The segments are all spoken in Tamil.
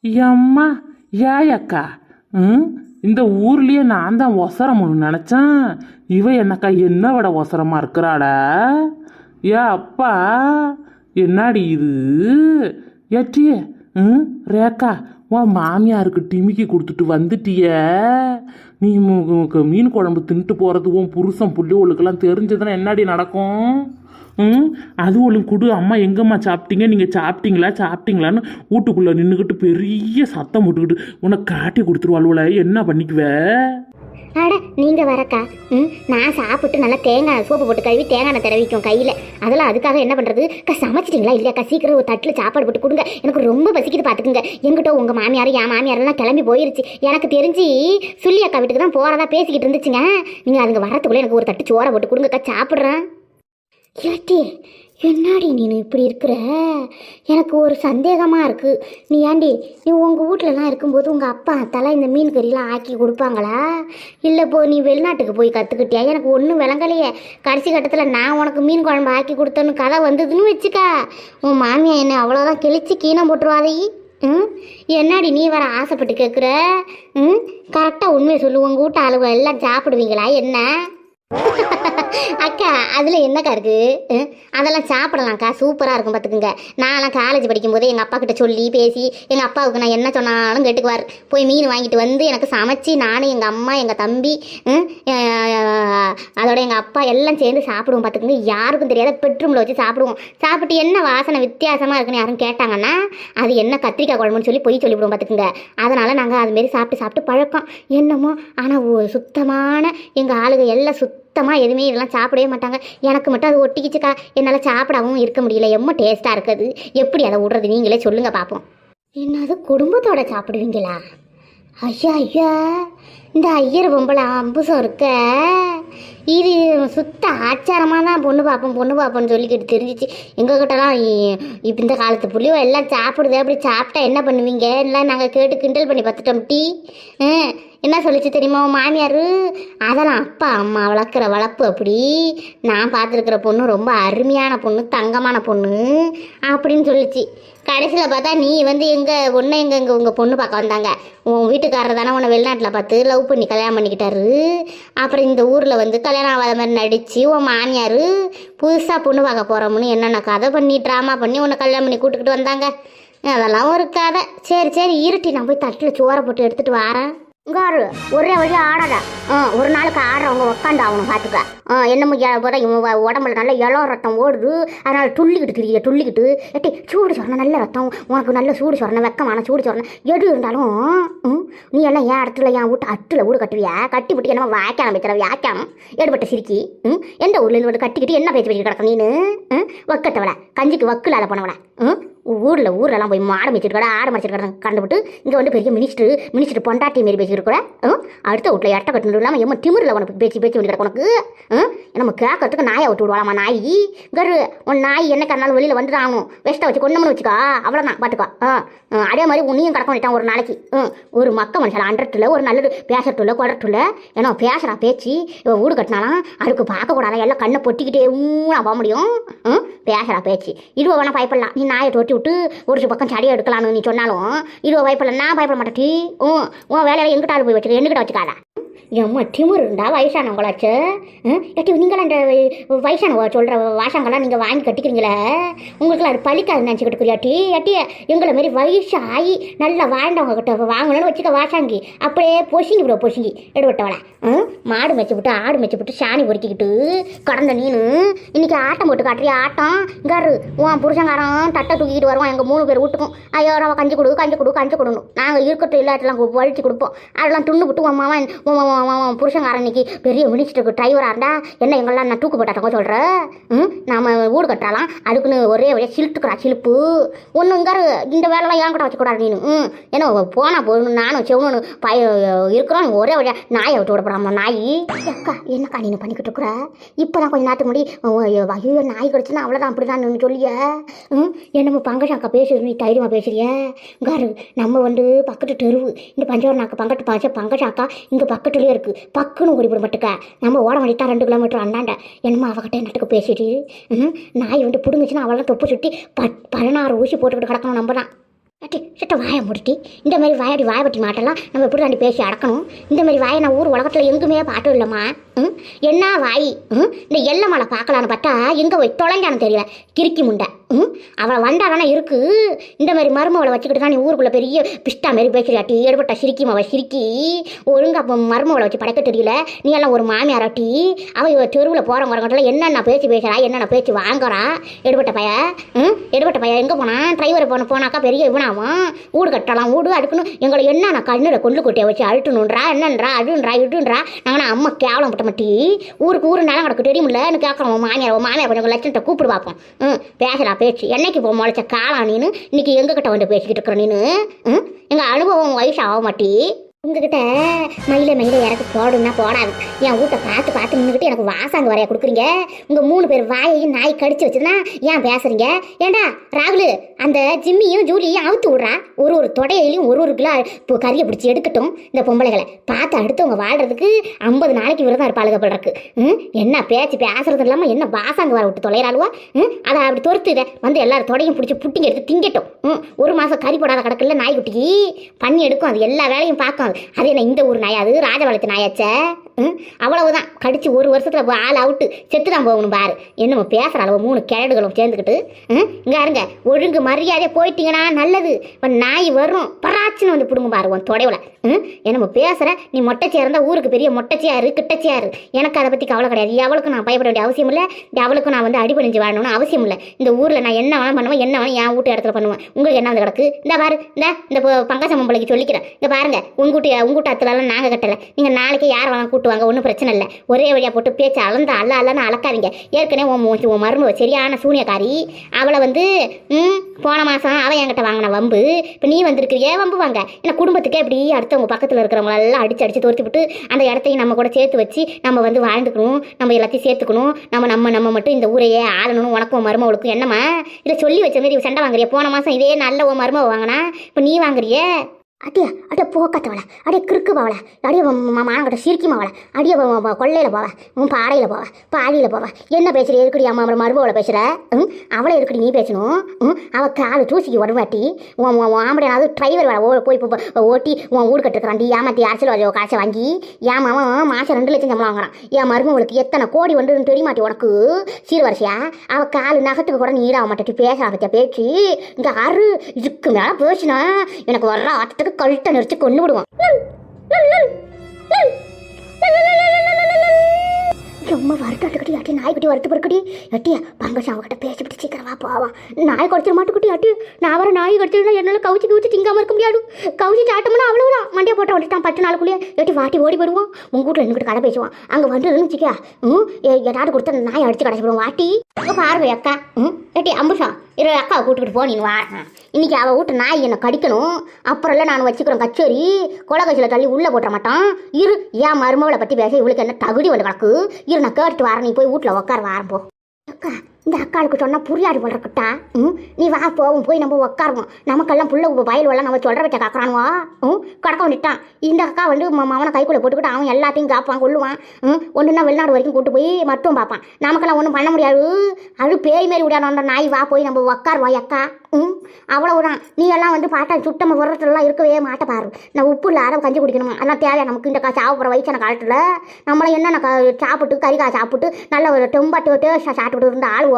எம்மா ஏயக்கா. ம்? இந்த ஊர்லயே நான் தான் ஒசரம்னு நினச்சேன். இவ என்னக்கா என்ன விட ஒசரமாக இருக்கிறாடா ஏ அப்பா. என்னாடி இது? ஏற்றியே ம்? ரேக்கா உன் மாமியாருக்கு டிமிக்கி கொடுத்துட்டு வந்துட்டிய. நீ மீன் குழம்பு தின்ட்டு போகிறது உன் புருஷன் புள்ளிகளுக்கெல்லாம் தெரிஞ்சதுன்னா என்னடி நடக்கும்? ம் அது ஒன்று கொடு. அம்மா எங்கம்மா சாப்பிட்டீங்க? நீங்கள் சாப்பிட்டீங்களா? சாப்பிட்டீங்களான்னு வீட்டுக்குள்ளே நின்றுக்கிட்டு பெரிய சத்தம் போட்டுக்கிட்டு உனக்கு காட்டி கொடுத்துருவாளுவல என்ன பண்ணிக்குவ? அட நீங்கள் வரக்கா. ம் நான் சாப்பிட்டு நல்லா தேங்காய் சோப்பு போட்டு கழுவி தேங்காய் தடவிக்கும் கையில். அதெல்லாம் அதுக்காக என்ன பண்ணுறது அக்கா சமைச்சிட்டிங்களா இல்லையாக்கா சீக்கிரம் ஒரு தட்டில் சாப்பாடு போட்டு கொடுங்க. எனக்கு ரொம்ப பசிக்குது பார்த்துக்குங்க எங்கிட்ட உங்கள் மாமியார் என் மாமியாரெல்லாம் கிளம்பி போயிருச்சு. எனக்கு தெரிஞ்சு சுள்ளி அக்கா வீட்டுக்கு தான் போகிறதா பேசிக்கிட்டு இருந்துச்சுங்க. நீங்கள் அதுங்க வரத்துக்குள்ளே எனக்கு ஒரு தட்டு சோறை போட்டு கொடுங்கக்கா சாப்பிட்றேன். ஏட்டி என்னாடி நீ இப்படி இருக்கிற? எனக்கு ஒரு சந்தேகமாக இருக்குது நீ ஏண்டி நீ உங்கள் வீட்லலாம் இருக்கும்போது உங்கள் அப்பா தலை இந்த மீன் கறிலாம் ஆக்கி கொடுப்பாங்களா? இல்லை போ நீ வெளிநாட்டுக்கு போய் கற்றுக்கிட்டியா எனக்கு ஒன்றும் விளங்கலையே. கடைசி கட்டத்தில் நான் உனக்கு மீன் குழம்பு ஆக்கி கொடுத்தேன்னு கதை வந்ததுன்னு வச்சுக்க. உன் மாமியா என்னை அவ்வளோதான் கிழிச்சு கீணம் போட்டுருவாதை. ம்? என்னாடி நீ வர ஆசைப்பட்டு கேட்குற ம்? கரெக்டாக உண்மையை சொல்லு. உங்கள் வீட்டு ஆளுங்க எல்லாம் சாப்பிடுவீங்களா? என்ன? அக்கா அதில் என்னக்கா இருக்குது அதெல்லாம் சாப்பிடலாம்க்கா. சூப்பராக இருக்கும் பார்த்துக்குங்க நான்லாம் காலேஜ் படிக்கும்போது எங்கள் அப்பா கிட்ட சொல்லி பேசி எங்கள் அப்பாவுக்கு நான் என்ன சொன்னாலும் கேட்டுக்குவார். போய் மீன் வாங்கிட்டு வந்து எனக்கு சமைச்சு நானும் எங்கள் அம்மா எங்கள் தம்பி அதோட எங்கள் அப்பா எல்லாம் சேர்ந்து சாப்பிடுவோம் பார்த்துக்குங்க யாருக்கும் தெரியாத பெட்ரூமில் வச்சு சாப்பிடுவோம். சாப்பிட்டு என்ன வாசனை வித்தியாசமாக இருக்குன்னு யாரும் கேட்டாங்கன்னா அது என்ன கத்திரிக்காய் குழம்புன்னு சொல்லி பொய் சொல்லிவிடுவோம் பார்த்துக்குங்க அதனால் நாங்கள் அதுமாரி சாப்பிட்டு சாப்பிட்டு பழக்கம். என்னமோ ஆனால் சுத்தமான எங்கள் ஆளுகள் எல்லாம் சுத்தமாக எதுவுமே இதெல்லாம் சாப்பிடவே மாட்டாங்க. எனக்கு மட்டும் அது ஒட்டிக்கிச்சுக்கா. என்னால் சாப்பிடவும் இருக்க முடியல. எம்ம டேஸ்ட்டாக இருக்குது. எப்படி அதை விடுறது? நீங்களே சொல்லுங்கள் பார்ப்போம் என்னது குடும்பத்தோட சாப்பிடுவீங்களா? ஐயா ஐயா இந்த ஐயர் பொம்பளை அம்புசம் இருக்க. இது சுத்த ஆச்சாரமாக தான் பொண்ணு பார்ப்போம் பொண்ணு பார்ப்போம்னு சொல்லிக்கிட்டு தெரிஞ்சிச்சு. எங்ககிட்டலாம் இப்போ இந்த காலத்து புள்ளியோ எல்லாம் சாப்பிடுது. அப்படி சாப்பிட்டா என்ன பண்ணுவீங்க? எல்லாம் நாங்கள் கேட்டு கிண்டல் பண்ணி பார்த்துட்டோம். டீ ஆ, என்ன சொல்லிச்சு தெரியுமா உன் மாமியார்? அதெல்லாம் அப்பா அம்மா வளர்க்குற வளர்ப்பு அப்படி. நான் பார்த்துருக்குற பொண்ணு ரொம்ப அருமையான பொண்ணு தங்கமான பொண்ணு அப்படின்னு சொல்லிச்சு. கடைசியில் பார்த்தா நீ வந்து எங்கள் ஒன்று எங்கே எங்கே உங்கள் பொண்ணு பார்க்க வந்தாங்க. உன் வீட்டுக்காரர் தானே உன்னை வெளிநாட்டில் பார்த்து லவ் பண்ணி கல்யாணம் பண்ணிக்கிட்டாரு. அப்புறம் இந்த ஊரில் வந்து கல்யாணம் ஆகாத மாதிரி நடித்து உன் மாமியார் புதுசாக பொண்ணு பார்க்க போகிறோம்னு என்னென்ன கதை பண்ணி ட்ராமா பண்ணி உன்னை கல்யாணம் பண்ணி கூட்டுக்கிட்டு வந்தாங்க. அதெல்லாம் ஒரு கதை. சரி சரி இருட்டி நான் போய் தட்டில் சோறை போட்டு எடுத்துகிட்டு வரேன். இங்காரு ஒரே வழி ஆடாத. ஆ ஒரு நாளுக்கு ஆடுறவங்க உட்காந்து ஆகணும் பார்த்துக்க. ஆ என்னமோ எ- போதா இவன் உடம்புல நல்ல இளம் ரத்தம் ஓடுது. அதனால் துள்ளிக்கிட்டு திரிய துள்ளிக்கிட்டு. எட்டி சூடு சொரணை நல்ல ரத்தம். உனக்கு நல்ல சூடு சொரணை வெக்கமான சூடு சொரணை. எது இருந்தாலும் ம், நீ எல்லாம் என் இடத்துல என் வீட்டு அட்டில் வீடு கட்டுவியா? கட்டி விட்டு என்னமோ வாய்க்கான வைக்கிற வியாக்கியானம் எடுபட்ட சிரிக்கி ம் எந்த ஊர்லேருந்து வந்து கட்டிக்கிட்டு என்ன பேச்சு பேசிட்டு கிடக்க நீனு? ம் வக்கட்டவள கஞ்சிக்கு வக்குலால போனவளை. ம் ஊரில் ஊரெல்லாம் போய் மாடு மேய்ச்சிட்டு கடை ஆடு மறைச்சிட்டு கடை கண்டுபிட்டு இங்கே வந்து பெரிய மினிஸ்டர் மினிஸ்டர் பொண்டாட்டி மாரி பேசிட்டு கூட அடுத்த வீட்டில் எட்ட கட்டணும் இல்லாமல் எம்ம திமிரில் உனக்கு பேச்சு பேச்சு வந்து உனக்கு. நம்ம கேட்கறதுக்கு நாயை விட்டு விடுவாளாமா நாய்? கரு உன் நாய் என்ன கண்ணாலும் வெளியில் வந்து ஆகணும். வெஸ்ட்டை வச்சு கொண்டமனு வச்சுக்கா. அவ்வளோதான் பார்த்துக்கோ ஆ? ஆ, அதே மாதிரி உன்னையும் கடக்க வேண்டிட்டான் ஒரு நாளைக்கு. ம் ஒரு மக்க மனுஷன் அன்றட்டுல ஒரு நல்லது பேசட்டுல குடட்டுல ஏன்னா பேசுகிறா பேச்சு இவன் வீடு கட்டினாலாம் அதுக்கு பார்க்கக்கூடாது எல்லாம் கண்ணை பொட்டிக்கிட்டே ஊனா போக முடியும். ம் பேசுகிறா பேச்சு. இதுவை வேணால் பயப்படலாம். நீ நாயை தொட்டி விட்டு ஒரு பக்கம் சடியை எடுக்கலாம்னு நீ சொன்னாலும் இது பயப்படல நான் பயப்பட மாட்டேன் டீ. உன் வேலையில எங்கிட்டாலும் போய் வச்சுக்க என்கிட்ட வச்சுக்காத. எம்மா திமிரு இருந்தா வயசானவங்களாச்சு எட்டி நீங்களும் இந்த வயசானவ சொல்கிற வாசங்கெல்லாம் நீங்கள் வாங்கி கட்டிக்கிறீங்களே? உங்களுக்குலாம் அது பழிக்காது நினச்சிக்கிட்டு இருக்கிறியாட்டி எட்டி எங்களை மாரி வயசு ஆகி நல்லா வாழ்ந்தவங்க கிட்ட வாங்கணும்னு வச்சுக்க வாசாங்கி. அப்படியே பொசுங்கி விடுவோம் பொசுங்கி. எடுபட்டவள மாடு மேய்ச்சி விட்டு ஆடு மேய்ச்சி விட்டு சாணி பொறுக்கிக்கிட்டு கடந்த நீனு. இன்னைக்கு ஆட்டம் போட்டு காட்டுறியா ஆட்டம்? இங்காரு உன் புருஷங்காரன் தட்டை தூக்கிட்டு வருவான் எங்கள் மூணு பேர் வீட்டுக்கும். ஐயோ கஞ்சி கொடு கஞ்சி கொடு கஞ்சி கொடுணும் நாங்கள் இருக்கட்டும் எல்லாத்தெல்லாம் வழித்து கொடுப்போம். அதெல்லாம் துண்ணு விட்டு உன் மாமன் அவன் உன் புருஷங்காரன் இன்னைக்கு பெரிய மினிஸ்டருக்கு டிரைவராக இருந்தால் என்ன எங்கெல்லாம் நான் தூக்கு போட்டாட்டோம் சொல்கிற ம்? நாம வீடு கட்டலாம் அதுக்குன்னு ஒரே வழியாக சிலுத்துக்கிறா சிலுப்பு. ஒன்று இங்காரு இந்த வேலைலாம் ஏன் கூட வச்சுக்கூடாது நீனு. ம். ஏன்னா போனால் போகணும் நானும் செவனு பய இருக்கிறோம். ஒரே வழியாக நாயை விட்டு விடப்படாம நாய். அக்கா என்னக்கா நீ பண்ணிக்கிட்டு இருக்கிற? இப்போ தான் கொஞ்சம் நேரத்துக்கு முடி ஐயோ நாய் கிடச்சுன்னா அவ்வளோதான் அப்படி தான் சொல்லிய. ம்? என்னமோ பங்கஜாக்கா பேசுறது நீ தைரியமாக பேசுறிய. காரு நம்ம வந்து பக்கத்து தெருவு. இந்த பஞ்சவரம் நாக்கு பங்கத்து பாச்ச பங்கஜாக்கா இங்கே பக்கத்துலேயே இருக்குது பக்குன்னு ஓடிவிட மாட்டுக்க நம்ம ஓட வேண்டியதான் ரெண்டு கிலோமீட்டர் அண்ணாண்ட என்னமோ அவகிட்ட என்னட்டுக்கு பேசிட்டு? ம் நாய் வந்து பிடுங்குச்சுன்னா அவளெல்லாம் தொப்பு சுட்டி ப பதினாறு ஊசி போட்டுக்கிட்டு கிடக்கணும் நம்ம தான் அட்டி சிட்ட வாயை முடிட்டி. இந்த மாதிரி வாயாடி வாயப்பட்டி மாட்டெல்லாம் நம்ம எப்படி தாண்டி பேசி அடக்கணும்? இந்த மாதிரி வாயை நான் ஊர் உலகத்தில் எங்குமே பாட்டும் இல்லைம்மா. ம்? என்ன வாய்? ம்? இந்த எல்லை மலை பார்க்கலான்னு பார்த்தா எங்கே போய் தொலைஞ்சான்னு தெரியல. கிறுக்கி முண்டை. ம்? அவளை வந்தாதானே இருக்கு. இந்த மாதிரி மருமவளை வச்சுக்கிட்டு தான் நீ ஊருக்குள்ளே பெரிய பிஸ்டா மாதிரி பேசுறியாட்டி ஏற்பட்ட சிரிக்கி அவள் சிரிக்கி. ஒழுங்கா அப்போ மருமவளை வச்சு படைக்க தெரியல. நீ எல்லாம் ஒரு மாமியாராட்டி அவள் தெருவில் போகிற முறங்கட்டில் என்னென்ன பேச்சு பேசுறா என்னென்ன பேச்சு வாங்குறா? எடுபட்ட பைய ம்? எடுபட்ட பையன் எங்கே போனான் டிரைவர் போன போனாக்கா பெரிய இவனாவும் வீடு கட்டலாம் வீடு அடுக்கணும் எங்களை என்னென்ன கண்ணில் கொண்டு கொட்டியை வச்சு அழுட்டணுன்றா என்னன்றா அதுன்றா இடுன்றா நாங்கள் அம்மா கேவலம் பட்ட மாட்டி ஊருக்கு ஊர் நிலம் கிடக்கு தெரியுமில்ல? எனக்கு கேட்குறோம் மாமியார் மாமியார் கொஞ்சம் லட்சத்தை கூப்பிடு பார்ப்போம் ம் பேசலாம் பேச்சு. என்னைக்கு போ முளைச்ச காலம் நீனு? இன்னைக்கு எங்ககிட்ட வந்து பேசிக்கிட்டு இருக்கிற நீனு? ம்? எங்கள் அனுபவம் வயசு ஆக மாட்டி. உங்ககிட்ட மயில மயில இறக்கு போடுன்னா போடாது. என் வீட்டை பார்த்து பார்த்து நின்றுக்கிட்டு எனக்கு வாசாங்க வரைய கொடுக்குறீங்க. உங்கள் மூணு பேர் வாயையும் நாய் கடிச்சு வச்சுதுன்னா ஏன் பேசுறீங்க? ஏண்டா ராகுலு அந்த ஜிம்மியும் ஜூலியையும் அவுத்து விட்றா? ஒரு ஒரு தொடையிலையும் ஒரு ஒரு கிலோ இப்போ கறியை பிடிச்சி எடுக்கட்டும் இந்த பொம்பளைகளை. பார்த்து அடுத்தவங்க வாழ்கிறதுக்கு ஐம்பது நாளைக்கு விரதம் இருப்பாளுக போடுறக்கு ம்? என்ன பேச்சு பேசுறது இல்லாமல் என்ன வாசாங்க வர விட்டு தொலைகிறாளுவா ம்? அதை அப்படி தொறுத்துத வந்து எல்லாரும் தொடையும் பிடிச்சி புட்டிங்க எடுத்து திங்கட்டும். ம்? ஒரு மாதம் கறி போடாத கிடக்குல்ல நாய்க்குட்டிக்கு பண்ணி எடுக்கும். அது எல்லா வேலையும் பார்க்கும். அது அது என்ன இந்த ஊர் நாயா? அது ராஜபாளையத்து நாயாச்ச? அவ்வளவுதான். கடிச்சு ஒரு வருஷத்துல ஆள் அவுட்டு. செத்து தான் போகணும் பாரு. என்னமோ பேசுற அளவு மூணு கிழடுகளும் சேர்ந்துக்கிட்டு ம் இங்க இருங்க. ஒழுங்கு மரியாதையாக போயிட்டீங்கன்னா நல்லது. இப்ப நாய் வரும் பராச்சுன்னு வந்து பிடுங்க பாரு உன் தொடையில என்னமோ பேசுற? நீ மொட்டைச்சியா இருந்தா ஊருக்கு பெரிய மொட்டைச்சியா கிட்டச்சியாரு எனக்கு அதை பத்தி கவலை கிடையாது. எவளுக்கும் நான் பயப்பட வேண்டிய அவசியம் இல்லை. அவளுக்கும் நான் வந்து அடிபணிஞ்சு வாழணும்னு அவசியம் இல்லை. இந்த ஊர்ல நான் என்ன வேணாலும் பண்ணுவேன் என்ன வேணும் என் வீட்டு இடத்துல பண்ணுவேன். உங்களுக்கு என்ன வந்து கிடக்கு? இந்த பாரு இந்த இந்த பொ- பங்கஜம் சொல்லிக்கிறேன். இங்க பாருங்க உங்க வீட்டு உங்க அத்துலலாம் நாங்கள் கட்டலை. நீங்கள் நாளைக்கே யார் வாங்க கூட்டு வாங்க ஒன்றும் பிரச்சனை இல்லை. ஒரே வழியாக போட்டு பேச்சு அளந்து அல்ல அல்லன்னு அளக்காதீங்க. ஏற்கனவே உன் உன் மருமக சரியான சூனியக்காரி. அவளை வந்து ம் போன மாதம் அவன் என்கிட்ட வாங்கின வம்பு. இப்போ நீ வந்திருக்கிறியே வம்பு வாங்க? ஏன்னா குடும்பத்துக்கே இப்படி அடுத்தவங்க பக்கத்தில் இருக்கிறவங்களெல்லாம் அடித்து அடிச்சு தோர்த்து விட்டு அந்த இடத்தையும் நம்ம கூட சேர்த்து வச்சு நம்ம வந்து வாழ்ந்துக்கணும். நம்ம எல்லாத்தையும் சேர்த்துக்கணும். நம்ம நம்ம நம்ம மட்டும் இந்த ஊரையே ஆளணும் உனக்கும் மருமவளுக்கும் என்னம்மா? இல்லை சொல்லி வச்ச மாதிரி சண்டை வாங்குறிய. போன மாதம் இதே நல்ல உன் மருமவ வாங்கினா இப்போ நீ வாங்குறியே? அடியா அடிய போக்கத்தவளை அடியே கிறுக்கு பாவளை அடியே மானங்கிட்ட சிரிக்கி மாவள அடியே கொள்ளையில் போவ உன் பாடையில் போவ பாடியில் போவ. என்ன பேசுற இருக்குடி அம்மா மருமவளை பேசுகிற ம் அவளை இருக்குடி நீ பேசணும்? ம் அவள் காலு தூசிக்கு வருவாட்டி உன் உன் ஆம்படையாவது டிரைவர் வேலை ஓ போய் ஓட்டி உன் வீடு கட்டுக்கிறாண்டி ஏமாத்தி அரசியல் காசை வாங்கி என் மாமன் மாதம் ரெண்டு லட்சம் சம்பளம் வாங்குறான். என் மருமவளுக்கு எத்தனை கோடி வந்துன்னு தெரியமாட்டி உனக்கு? சீர்வரிசையா அவள் காலு நகத்துக்கு கூட நீடாக மாட்டேட்டி பேச ஆரம்பிச்ச பேச்சு? இங்கே அரு இதுக்கு மேலே பேசினா எனக்கு வர்ற ஆட்டத்துக்கு கழுத்தை நெரிச்சு கொண்டு விடுவான் ரொம்ப வருத்தாட்டுக்கிட்டி அட்டி நாய்க்குட்டி வருத்து பொறுக்கடி அட்டியா பங்கஜம் அவகிட்ட பேசிவிட்டு சீக்கிரமா போவான் நாய் குறைச்சிட மாட்டுக்குட்டி அட்டி நான் வர நாய் கடிச்சிருந்தா என்னால் கவுச்சி கவுச்சி திங்காம இருக்க முடியாது கவுச்சி சாட்டோம்னா அவ்வளவுதான் மண்டியை போட்ட வந்துட்டான் பத்து நாளுக்குள்ளேயே எட்டி வாட்டி ஓடி வருவோம் உங்கள் வீட்டில் என்கிட்ட கடை பேசுவான் அங்கே வந்துருன்னு இருந்துச்சுக்கா ம் ஏதாவது கொடுத்தா நாய் அடிச்சு கடைசி போடுவோம் வாட்டி பார்வை அக்கா ம் எட்டி அம்புஷா இரு அக்காவை கூட்டுக்கிட்டு போ நீ வா. இன்னைக்கு அவள் வீட்டு நாய் என்னை கடிக்கணும். அப்புறம் இல்லை நான் வச்சுக்கிறேன் கச்சேரி. கொலை கட்சியில் தள்ளி உள்ளே போட்டுற மாட்டான். இரு ஏன் மருமகளை பற்றி பேச இவளுக்கு என்ன தகுதி வந்து கிடக்கு இரு நான் கேட்டுட்டு வரேன். நீ போய் வீட்டில் உட்கார வரேன் போ. அக்கா இந்த அக்காளுக்கு சொன்னால் புரியாது போல இருக்கட்டா? ம்? நீ வா போவோம் போய் நம்ம உட்காருவோம் நமக்கெல்லாம் புள்ள வயல் வெள்ளம் நம்ம சொல்கிற வச்ச காக்குறானுவா? ம்? கடக்க வந்துட்டான். இந்த அக்கா வந்து ம- அவனை கைக்குள்ளே போட்டுக்கிட்டு அவன் எல்லாத்தையும் காப்பான் கொள்ளுவான் ம்? ஒன்றுனா வெளிநாடு வரைக்கும் கூட்டு போய் மட்டும் பார்ப்பான். நமக்கெல்லாம் ஒன்றும் பண்ண முடியாது. அது பேய் மாரி விடாது நாய் வா போய் நம்ம உட்காருவா அக்கா. ம்? அவ்வளவுதான். நீ எல்லாம் வந்து பாட்டா சுத்தமாக விரட்டலாம் இருக்கவே மாட்ட பாரு. நான் உப்பு இல்லாத கஞ்சி குடிக்கணுமா? அதெல்லாம் தேவையா? நமக்கு இந்த கா சாப்பிட்ற வயசான காலத்தில் நம்மளை என்னென்ன க சாப்பிட்டு கறிக்காய் சாப்பிட்டு நல்ல ஒரு டொம்பாட்டு டேஸ்ட்டாக சாப்பிட்டு இருந்த ஆள்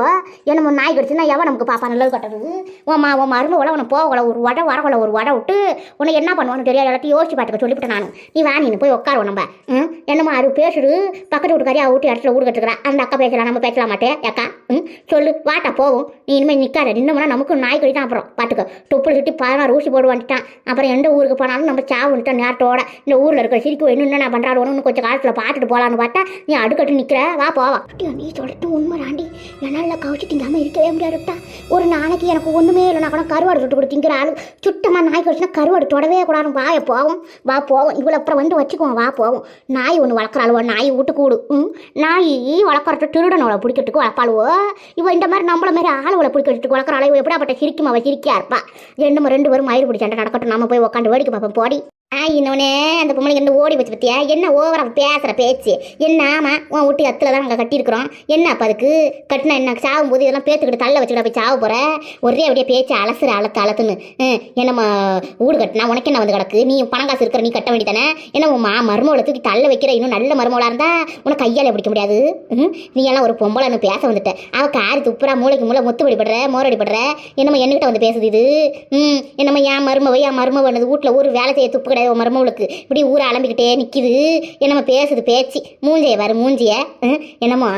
என்னமோ நாய் கடிச்சுன்னா எவன் நமக்கு பாப்பா நல்லது கட்டுறது. உன் மா உன் மருந்து உள்ள உனக்கு போகல ஒரு வடை வரக்குள்ள ஒரு வடை விட்டு உன்னை என்ன பண்ணுவான்னு தெரியாது எல்லாத்தையும் யோசிச்சு பார்த்துக்க சொல்லிவிட்டேன் நானும் நீ வா போய் உட்காருவோம் நம்ம. ம் என்னம்மா அது பேசுடு பக்கத்து வீட்டு கறியா விட்டு இடத்துல ஊடு கட்டுக்கிறா அந்த அக்கா பேசலாம் நம்ம பேசலாம் மாட்டேன் அக்கா ம் சொல்லு வாட்டா போகும் நீ இனிமேல் நிற்காத நின்னோம்னா நமக்கு நாய் கடி தான் அப்புறம் பார்த்துக்க தொப்புள் சுட்டி பதினாறு ஊசி போடு வந்துட்டான். அப்புறம் எந்த ஊருக்கு போனாலும் நம்ம சாவு வந்துட்டோம் நேரத்தோட. இந்த ஊரில் இருக்கிற சிரிக்கு இன்னும் என்ன பண்ணுறாரு ஒன்று கொஞ்சம் காலத்தில் பார்த்துட்டு போகலான்னு பார்த்தா நீ அடுக்கட்டு நிற்கிற வா போவா. நீ சொல்லிட்டு உண்மை ராண்டி நாளில் கவுச்சு திங்காமல் இருக்கவே முடியாதுட்டா ஒரு நாளைக்கு எனக்கு ஒன்றுமே இல்லைனா கூட கருவாடு தொட்டு கொடுத்து திங்கிற ஆள். சுத்தமாக நாய் கடிச்சுனா கருவாடு தொடவே கூடாது வாய போவோம். வா போவோம். இவ்வளோ அப்புறம் வந்து வச்சுக்குவோம் வா போவோம். நாய் ஒன்று வளர்க்குற அழுவா நாய் விட்டு கூடு. ம்? நாய் வளர்க்குறத திருடனோட பிடிக்கிறதுக்கு வளர்ப்பாளுவோ? இவ இந்த மாதிரி நம்மள மாதிரி ஆளுவளை பிடிக்கிறதுக்கு வளர்க்குற அளவு எப்படாப்பட்ட சிரிக்குமா? அவள் சிரிக்கியா இருப்பா. ரெண்டு ரெண்டு பேரும் மயிறு பிடிச்சாண்ட நடக்கட்டும். நம்ம போய் உட்காந்து வேடிக்கை பார்ப்போம். போடி. ஆ இன்னொன்னே அந்த பொம்பளை இருந்து ஓடி வச்சு பத்தியா? என்ன ஓவரா பேசுற பேச்சு? என்ன ஆமா உன் ஊட்டி அத்துல தான் அங்கே கட்டியிருக்கிறோம். என்ன அப்போ அதுக்கு? கட்டினா என்ன? சாகும் போது இதெல்லாம் பேத்துக்கிட்டு தள்ள வச்சுக்கிட்ட போய் சாவ போற? ஒரே அப்படியே பேச்சு அலசுற அலத்து அலத்துன்னு. என்னம்மா வீடு கட்டினா உனக்கு என்ன வந்து கிடக்கு? நீ பணம் காசு இருக்கிற நீ கட்ட வேண்டியதானே? என்ன உன் மா மருமவளை தூக்கி தள்ள வைக்கிற? இன்னும் நல்ல மருமவளா இருந்தா உனக்கு கையால பிடிக்க முடியாது? நீ எல்லாம் ஒரு பொம்பளைன்னு பேச வந்துட்ட. அவ காரி துப்புறா மூளைக்கு மூளை முத்து வழிபடுற மோரடிப்படுற என்னம்மா என்கிட்ட வந்து பேசுது இது? ம் என்னம்மா என் மருமவை என் மருமவனது வீட்டில் ஒரு வேலை செய்ய துப்பு கிடையாது உன் மருமவளுக்கு இப்படி ஊரை அலம்பிக்கிட்டே நிற்கிது என்னம்மா பேசுது பேச்சு? மூஞ்சிய வர மூஞ்சிய. என்னமோ என்னம்மா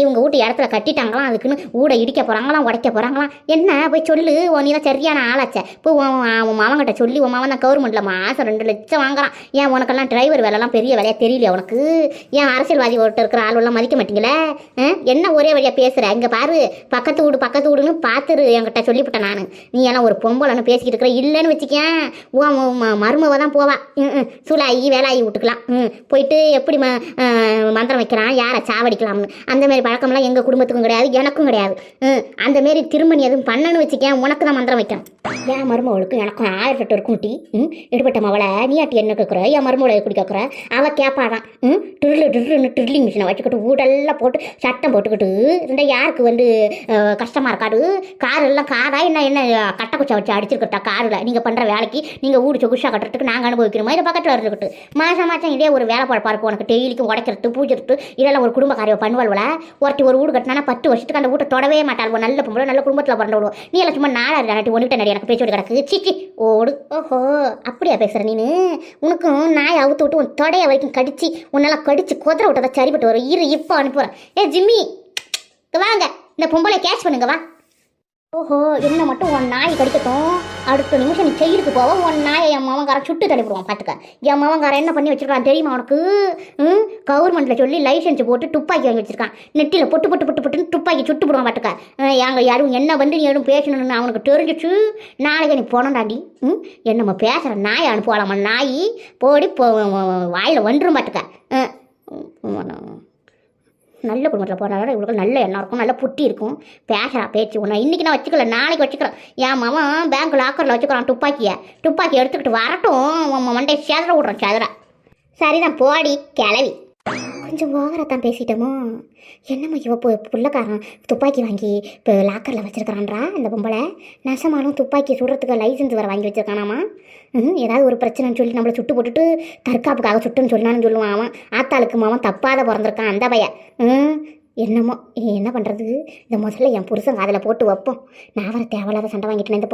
இவங்க வீட்டு இடத்துல கட்டிட்டாங்களாம் அதுக்குன்னு ஊட இடிக்க போகிறாங்களாம் உடைக்க போகிறாங்களாம் என்ன போய் சொல்லு உன் நீ தான் சரியான ஆளாச்சே. போய் உன் உன் சொல்லி உன் மாவன் தான் கவர்மெண்ட்டில் மாதம் ரெண்டு லட்சம் வாங்குறான். ஏன் உனக்கெல்லாம் டிரைவர் வேலைலாம் பெரிய வேலையாக தெரியல உனக்கு? ஏன் அரசியல்வாதி ஒருத்தர் இருக்கிற ஆளுலாம் மதிக்க மாட்டீங்களே? என்ன ஒரே வழியாக பேசுகிற இங்கே பாரு பக்கத்து வீடு பக்கத்து வீடுன்னு பார்த்துரு என்கிட்ட சொல்லிவிட்டேன் நான். நீ எல்லாம் ஒரு பொம்பளைன்னு பேசிக்கிட்டு இருக்கிற இல்லைன்னு வச்சுக்கேன் உன் மருமவை மருமவ தான் போவா. ம், ம். சூலாயி வேலாயி விட்டுக்கலாம். ம். போயிட்டு எப்படி ம மந்திரம் வைக்கிறான்? யாரை சாவடிக்கலாம்னு. அந்தமாரி பழக்கம்லாம் எங்கள் குடும்பத்துக்கும் கிடையாது எனக்கும் கிடையாது. ம். அந்த மாரி திரும்ப நீ எதுவும் பண்ணன்னு வச்சுக்கேன் உனக்கு தான் மந்திரம் வைக்கணும். என் மருமகளுக்கும் எனக்கும் ஆயிரத்தெட்டு இருக்கும் டீ ம். எடுபட்ட மவளை நீ ஆட்டி என்ன கேட்குற என் மருமகளை எப்படி கேட்குற அவள் கேட்பாதான் ம். ட்ரில்லு ட்ரில்லுன்னு ட்ரில்லிங் மிஷினை வச்சுக்கிட்டு ஊடெல்லாம் போட்டு சட்டம் போட்டுக்கிட்டு இந்த யாருக்கு வந்து கஷ்டமாக இருக்காது? கார் எல்லாம் காராக என்ன என்ன கட்டை குச்சா வச்சு அடிச்சிருக்கட்டா காரில் நீங்கள் பண்ணுற வேலைக்கு நீங்கள் ஊடு சொகுஷா கட்டுறதுக்கு நாங்கள் அனுபவிக்கிற மாதிரி பக்கத்தில் இருந்துக்கிட்டு மாதம் மாதம் இதே ஒரு வேலை பழப்பா இருக்கும் உனக்கு டெய்லிக்கும் உடைக்கிறது பூஜிட்டு இதெல்லாம் ஒரு குடும்ப காரியம் பண்ணுவாள்ல ஒருத்தி ஒரு வீடு கட்டினா பத்து வருஷத்துக்கு அந்த வீட்டை தொடவே மாட்டாள். நல்ல பொம்பளை நல்ல குடும்பத்தில் பிறந்து விடுவோம் நீ எல்லாம் சும்மா நாளாக நாட்டி ஒன்றுகிட்ட நடி எனக்கு பேச்சு கிடக்கு. சிச்சி ஓடு. ஓஹோ அப்படியா பேசுகிற நீனு? உனக்கும் நாயை அவுத்து விட்டு உன் தொடைய வரைக்கும் கடிச்சு உன்னெல்லாம் கடிச்சு குதிரை விட்டதை சரிபட்டு வரும். இரு இப்போ அனுப்புகிறேன் ஏ ஜிம்மி வாங்க. இந்த பொம்பளை கேட்ச் பண்ணுங்க வா. ஓஹோ என்ன மட்டும் உன் நாய் கடிக்கட்டும். அடுத்த நிமிஷம் நீ செயலுக்கு போவ உன் நாயை என் மாமங்காரன் சுட்டு தள்ளிவிடுவான் பார்த்துக்க என் மாமங்காரன் என்ன பண்ணி வச்சிருக்கான் தெரியுமா உனக்கு? ம்? கவர்மெண்ட்டில் சொல்லி லைசன்ஸ் போட்டு துப்பாக்கி வாங்கி வச்சிருக்கான். நெட்டியில் பொட்டு பொட்டு பொட்டு பொட்டுன்னு துப்பாக்கி சுட்டு போடுவான் பார்த்துக்க எங்கள் யாரும் என்ன வந்து நீ யாரும் பேசணும்னு அவனுக்கு தெரிஞ்சிச்சு. நாளைக்கு நீ போனண்டாண்டி ம்? என்னம்மா பேசுகிற நாயை அனுப்பலாமா நாய். போடி போ வாயில் வந்துரும் பார்த்துக்க நல்ல குடும்பத்தில் போகிறனால இவளுக்கு நல்ல எண்ணம் இருக்கும் நல்ல புட்டி இருக்கும். பேசுகிறா பேச்சு ஒன்று இன்றைக்கி நான் வச்சுக்கல நாளைக்கு வச்சுக்கிறேன். என் மாமன் பேங்க் லாக்கரில் வச்சுக்கிறான் துப்பாக்கியை. துப்பாக்கி எடுத்துக்கிட்டு வரட்டும். உன் மண்டை சேதற விட்றேன் சேதற சரிதான் போடி கிளவி. கொஞ்சம் ஓவராக தான் பேசிட்டோமோ? என்னம்மா இவ பு புள்ளக்காரன் துப்பாக்கி வாங்கி இப்போ லாக்கரில் வச்சுருக்கிறான்றா இந்த பொம்பளை? நெசமானும் துப்பாக்கி சுடுறதுக்கு லைசன்ஸ் வேறு வாங்கி வச்சிருக்கானாமா? ம் ஏதாவது ஒரு பிரச்சனைன்னு சொல்லி நம்மளை சுட்டு போட்டுட்டு தற்காப்புக்காக சுட்டுன்னு சொன்னான்னு சொல்லுவான் அவன். ஆத்தாளுக்கு மாவன் தப்பாத பிறந்திருக்கான் அந்த பையன். ம் என்னமோ என்ன பண்ணுறது இந்த முதல்ல என் புருஷன் காதில் போட்டு வைப்போம். நான் வர தேவையில்லாத சண்டை வாங்கிட்டேன் இந்த